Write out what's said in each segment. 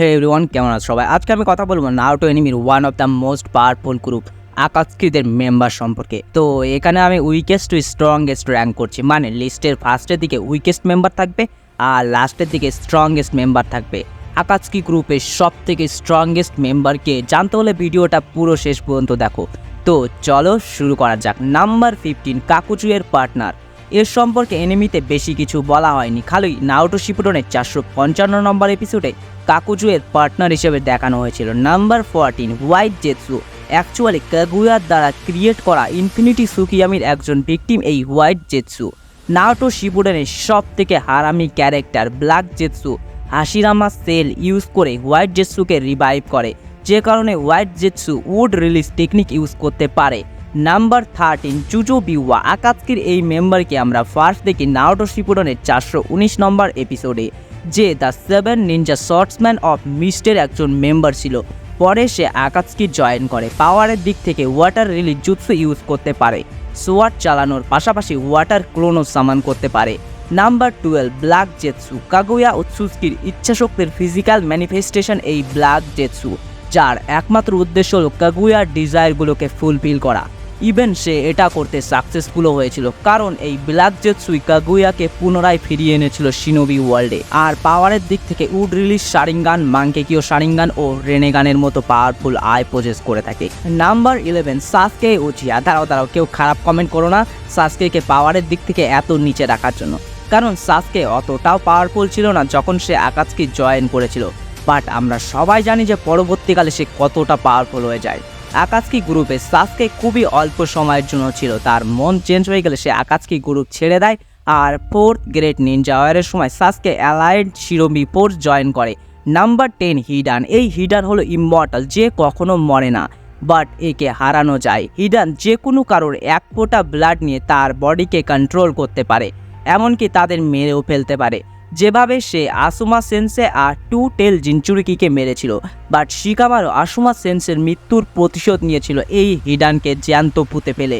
হে everyone কেমন আছো সবাই? আজকে আমি কথা বলব Naruto এনিমির one of the most powerful group আকাশকৃতের member সম্পর্কে। তো এখানে আমি উইকেস্ট টু স্ট্রংগেস্ট র্যাঙ্ক করছি। মানে লিস্টের ফার্স্টের দিকে উইকেস্ট মেম্বার থাকবে আর লাস্টের দিকে স্ট্রংগেস্ট মেম্বার থাকবে। আকাশকি গ্রুপের সব থেকে স্ট্রংগেস্ট মেম্বারকে জানতে হলে ভিডিওটা পুরো শেষ পর্যন্ত দেখো। তো চলো শুরু করা যাক। নাম্বার ফিফটিন কাকুচুয়ের পার্টনার এর সম্পর্কে এনিমিতে বেশি কিছু বলা হয়নি। খালি নাওটো শিপুটনের চারশো পঞ্চান্ন নম্বর এপিসোডে কাকুজুয়ের পার্টনার হিসেবে দেখানো হয়েছিল। Number fourteen white Zetsu actually কাগুয়ার দ্বারা ক্রিয়েট করা ইনফিনিটি সুকিয়ামির একজন ভিকটিম এই হোয়াইট জেটসু নাওটো শিপুডেনের সব থেকে হারামি character black Zetsu Hashirama cell use করে হোয়াইট জেটসুকে রিভাইভ করে। যে কারণে white Zetsu wood release technique use করতে পারে। নাম্বার থার্টিন চুজো বিওয়া আকাতকির এই মেম্বারকে আমরা ফার্স্ট দেখি নাওটো শিপুডনের চারশো উনিশ নম্বর এপিসোডে যে the seven ninja swordsmen of মিস্টের একজন মেম্বার ছিল। পরে সে আকাতকি জয়েন করে। পাওয়ারের দিক থেকে ওয়াটার রিলি জুৎসু ইউজ করতে পারে। সোয়াট চালানোর পাশাপাশি ওয়াটার ক্লোনও সামান করতে পারে। Number twelve black Zetsu Kaguya ও সুস্কির ইচ্ছাশক্তির ফিজিক্যাল ম্যানিফেস্টেশন এই ব্ল্যাক জেটসু যার একমাত্র উদ্দেশ্য হল কাগুয়ার ডিজায়ারগুলোকে ফুলফিল করা। ইভেন সে এটা করতে সাকসেসফুলও হয়েছিল। কারণ এই ব্ল্যাক জেটসুই কাগুয়াকে পুনরায় ফিরিয়ে এনেছিল শিনোবি ওয়ার্ল্ডে। আর পাওয়ারের দিক থেকে wood release Sharingan Mangekyo Sharingan ও রেনেগানের মতো পাওয়ারফুল আয় প্রজেস করে থাকে। নাম্বার ইলেভেন, সাসকে উচিয়া দাঁড়াও দাঁড়াও, কেউ খারাপ কমেন্ট করো না সাসকেকে পাওয়ারের দিক থেকে এত নিচে রাখার জন্য। কারণ সাসকে অতটাও পাওয়ারফুল ছিল না যখন সে আকাশকে জয়েন করেছিল। বাট আমরা সবাই জানি যে পরবর্তীকালে সে কতটা পাওয়ারফুল হয়ে যায়। আকাশকি গ্রুপে সাসকে খুবই অল্প সময়ের জন্য ছিল। তার মন চেঞ্জ হয়ে গেলে সে আকাশকি গ্রুপ ছেড়ে দেয় আর ফোর্থ গ্রেট নিনজা ওয়ারের সময় সাসকে অ্যালায়েড শিরোমি ফোর্স জয়েন করে। Number ten Hidan. এই হিডান হলো ইমমর্টাল, যে কখনো মরে না, বাট একে হারানো যায়। হিডান যে কোনো কারোর এক ফোঁটা ব্লাড নিয়ে তার বডিকে কন্ট্রোল করতে পারে, এমনকি তাদের মেরেও ফেলতে পারে। যেভাবে সে আসুমা সেন্সে আর টু টেল জিনচুরিকিকে মেরেছিল, বাট শিকামারও আসুমা সেন্সের মৃত্যুর প্রতিশোধ নিয়েছিল এই হিডানকে জ্যান্ত পুঁতে ফেলে।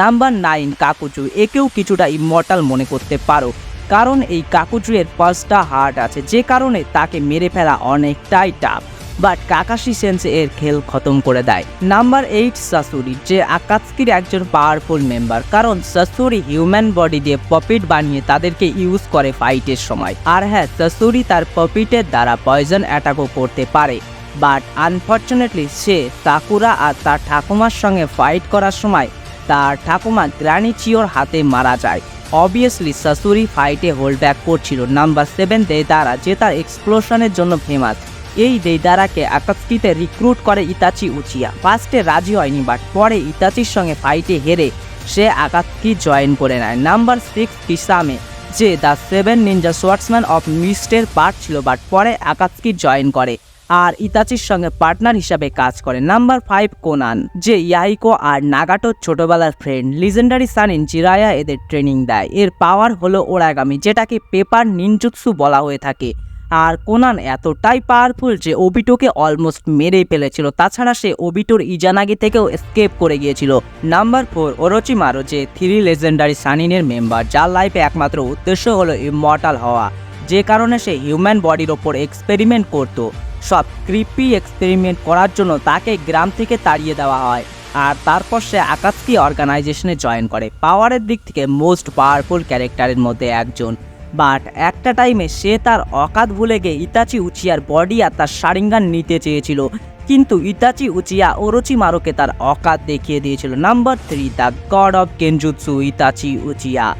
নাম্বার নাইন কাকুচু, একেও কিছুটা ইমর্টাল মনে করতে পারো, কারণ এই কাকুচুয়ের পাঁচটা হার্ট আছে, যে কারণে তাকে মেরে ফেলা অনেকটাই টাফ বাট কাকাশি সেন্স এর খেল খতম করে দেয়। নাম্বার এইট সাসুরি, যে আকাশকির একজন পাওয়ারফুল মেম্বার। কারণ সাসুরি হিউম্যান বডি দিয়ে পপিট বানিয়ে তাদেরকে ইউজ করে ফাইটের সময়। আর হ্যাঁ সাসুরি তার পপিটের দ্বারা পয়জন অ্যাটাকও করতে পারে। বাট আনফর্চুনেটলি সে সাকুরা আর তার ঠাকুমার সঙ্গে ফাইট করার সময় তার ঠাকুমা গ্রানি চিওর হাতে মারা যায়। অবভিয়াসলি সাসুরি ফাইটে হোল্ড ব্যাক করছিল। নাম্বার সেভেন দেদারা, যে তার এক্সপ্লোশনের জন্য ফেমাস। এই দেদারাকে আকাৎস্কিতে রিক্রুট করে ইতাচি উচিয়া। ফার্স্টে রাজি হয়নি বাট পরে ইতাচির সঙ্গে ফাইটে হেরে সে আকাৎস্কি জয়েন করে নেয়। নাম্বার সিক্স কিসামে, যে the seven ninja swordsmen of মিস্টের part ছিল বাট পরে আকাৎস্কি জয়েন করে আর ইতাচির সঙ্গে পার্টনার হিসাবে কাজ করে। নাম্বার ফাইভ কোনান, যে ইয়াইকো আর নাগাটোর ছোটবেলার ফ্রেন্ড লিজেন্ডারি সানিন জিরায়া এদের ট্রেনিং দেয়। এর পাওয়ার হলো ওরাগামি যেটাকে পেপার নিনজুৎসু বলা হয়ে থাকে। আর কোনান এতটাই পাওয়ারফুল যে ওবিটোকে অলমোস্ট মেরেই ফেলেছিল। তাছাড়া সে ওবিটোর ইজানাগি থেকেও স্কেপ করে গিয়েছিল। নাম্বার ফোর ওরোচিমারো যে থ্রি লেজেন্ডারি সানিনের মেম্বার যার লাইফে একমাত্র উদ্দেশ্য হলো ইমর্টাল হওয়া। যে কারণে সে হিউম্যান বডির ওপর এক্সপেরিমেন্ট করত। সব ক্রিপি এক্সপেরিমেন্ট করার জন্য তাকে গ্রাম থেকে তাড়িয়ে দেওয়া হয়। আর তারপর সে আকাশকি অর্গানাইজেশনে জয়েন করে। পাওয়ারের দিক থেকে মোস্ট পাওয়ারফুল ক্যারেক্টারের মধ্যে একজন। বাট একটা টাইমে সে তার অকাত ভুলে গিয়ে ইতাচি উচিয়ার বডি আর তার সারিঙ্গান নিতে চেয়েছিল। কিন্তু ইতাচি উচিয়া ওরোচি মারোকে তার অকাত দেখিয়ে দিয়েছিল। Number three the god of Kenjutsu Itachi Uchiha.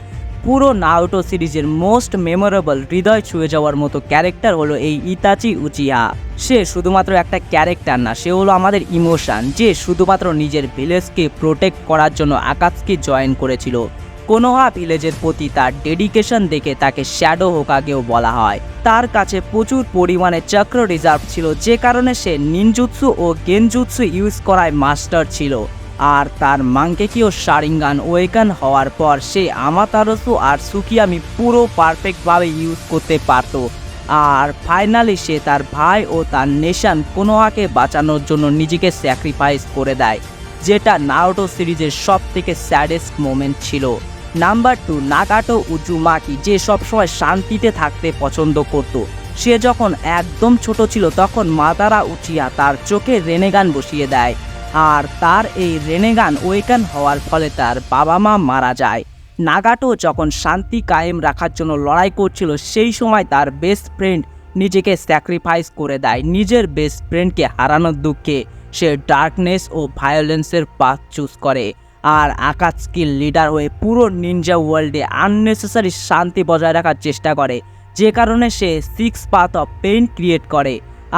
পুরো নাউটো সিরিজের মোস্ট মেমোরেবল হৃদয় ছুঁয়ে যাওয়ার মতো ক্যারেক্টার হলো এই ইতাচি উচিয়া। সে শুধুমাত্র একটা ক্যারেক্টার না, সে হলো আমাদের ইমোশান যে শুধুমাত্র নিজের ভিলেজকে প্রোটেক্ট করার জন্য আকাশকে জয়েন করেছিল। কোনোহা ভিলেজের প্রতি তার ডেডিকেশন দেখে তাকে শ্যাডো হোকাগেও বলা হয়। তার কাছে প্রচুর পরিমাণে চক্র রিজার্ভ ছিল, যে কারণে সে নিনজুৎসু ও গেনজুৎসু ইউজ করায় মাস্টার ছিল। আর তার মাংকেকিও শারিঙ্গান ওয়েকান হওয়ার পর সে আমাতারসু আর সুকিয়ামি পুরো পারফেক্টভাবে ইউজ করতে পারত। আর ফাইনালি সে তার ভাই ও তার নেশান কোনোহাকে বাঁচানোর জন্য নিজেকে স্যাক্রিফাইস করে দেয়, যেটা নারোটো সিরিজের সব থেকে স্যাডেস্ট মোমেন্ট ছিল। নাম্বার টু, নাগাটো উজুমাকি, যে সবসময় শান্তিতে থাকতে পছন্দ করত। সে যখন একদম ছোট ছিল, তখন মাতারা উচিয়া তার চোখে রেনেগান বসিয়ে দেয়। আর তার এই রেনেগান ওয়েকান হওয়ার ফলে তার বাবা মা মারা যায়। নাগাটো যখন শান্তি কায়েম রাখার জন্য লড়াই করছিল, সেই সময় তার বেস্ট ফ্রেন্ড নিজেকে স্যাক্রিফাইস করে দেয়। নিজের বেস্ট ফ্রেন্ডকে হারানোর দুঃখে সে ডার্কনেস ও ভায়োলেন্সের পাথ চুজ করে। আর আকাৎস্কির লিডার হয়ে পুরো নিনজা ওয়ার্ল্ডে আননেসেসারি শান্তি বজায় রাখার চেষ্টা করে, যে কারণে সে six path of pain create করে।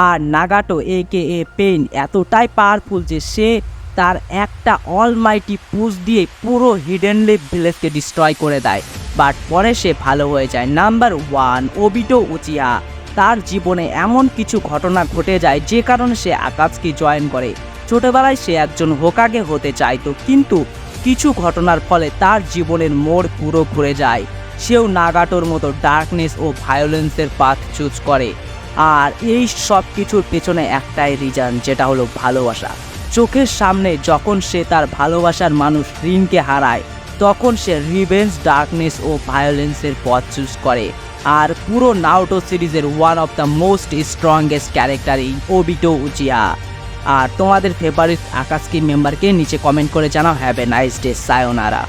আর নাগাটো এ কে এ পেইন এতটাই পাওয়ারফুল যে সে তার একটা অলমাইটি পুশ দিয়ে পুরো হিডেন লিপ ভিলেজকে ডিস্ট্রয় করে দেয়। বাট পরে সে ভালো হয়ে যায়। নাম্বার ওয়ান ওবিটো উচিয়া তার জীবনে এমন কিছু ঘটনা ঘটে যায়, যে কারণে সে আকাশকে জয়েন করে। ছোটবেলায় সে একজন হোকাগে হতে চাইতো, কিন্তু কিছু ঘটনার ফলে তার জীবনের মোড় পুরো ঘুরে যায়। সেও নাগাটোর মতো ডার্কনেস ও ভায়োলেন্সের পাথ চুজ করে। আর এই সব কিছুর পেছনে একটাই রিজন যেটা হলো ভালোবাসা। চোখের সামনে যখন সে তার ভালোবাসার মানুষ রিনকে হারায়, তখন সে রিভেন্স ডার্কনেস ও ভায়োলেন্সের পথ চুজ করে। আর পুরো নাউটো সিরিজের one of the most strongest character এই ওবিটো উচিয়া আর তোমাদের ফেভারিট আকাশকি মেম্বারকে নিচে কমেন্ট করে জানাও। Have a nice day sayonara